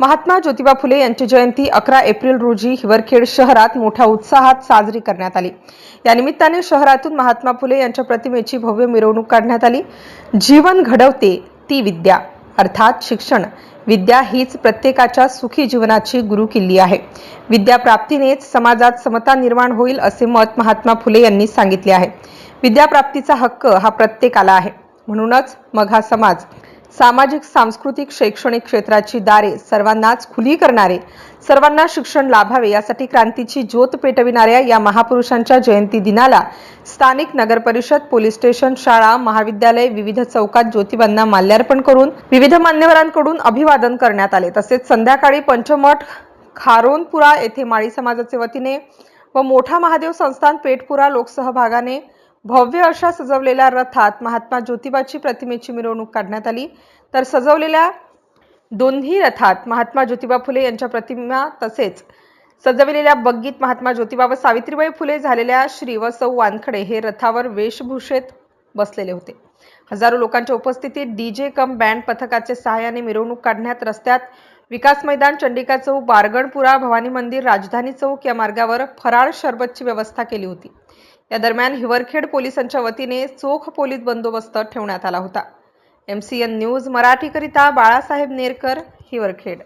महात्मा ज्योतिबा फुले यांची जयंती अकरा एप्रिल रोजी हिवरखेड शहरात मोठ्या उत्साहात साजरी करण्यात आली. या निमित्ताने शहरातून महात्मा फुले यांच्या प्रतिमेची भव्य मिरवणूक काढण्यात आली. जीवन घडवते ती विद्या. अर्थात शिक्षण. विद्या हीच प्रत्येकाच्या सुखी जीवनाची गुरुकिल्ली आहे. विद्याप्राप्तीनेच समाजात समता निर्माण होईल असे मत महात्मा फुले यांनी सांगितले आहे. विद्याप्राप्तीचा हक्क हा प्रत्येकाला आहे. म्हणूनच मग हा समाज सामाजिक सांस्कृतिक शैक्षणिक क्षेत्राची दारे सर्वांनाच खुली करणारे सर्वांना शिक्षण लाभावे यासाठी क्रांतीची ज्योत पेटविणाऱ्या या महापुरुषांच्या जयंती दिनाला स्थानिक नगरपरिषद पोलीस स्टेशन शाळा महाविद्यालय विविध चौकात ज्योतिबांना माल्यार्पण करून विविध मान्यवरांकडून अभिवादन करण्यात आले. तसेच संध्याकाळी पंचमठ खारोनपुरा येथे माळी समाजाचे वतीने व मोठा महादेव संस्थान पेठपुरा लोकसहभागाने भव्य अशा सजवलेल्या रथात महात्मा ज्योतिबाची प्रतिमेची मिरवणूक काढण्यात आली. तर सजवलेल्या दोन्ही रथात महात्मा ज्योतिबा फुले यांच्या प्रतिमा तसेच सजविलेल्या बग्गीत महात्मा ज्योतिबा व सावित्रीबाई फुले झालेल्या श्री व सौ वानखडे हे रथावर वेशभूषेत बसलेले होते. हजारो लोकांच्या उपस्थितीत डीजे कम बँड पथकाचे सहाय्याने मिरवणूक काढण्यात रस्त्यात विकास मैदान चंडिका चौक बारगणपुरा भवानी मंदिर राजधानी चौक या मार्गावर फराळ शरबतची व्यवस्था केली होती. या दरम्यान हिवरखेड पोलिसांच्या वतीने चोख पोलीस बंदोबस्त ठेवण्यात आला होता. एम सी एन न्यूज मराठीकरिता बाळासाहेब नेरकर हिवरखेड.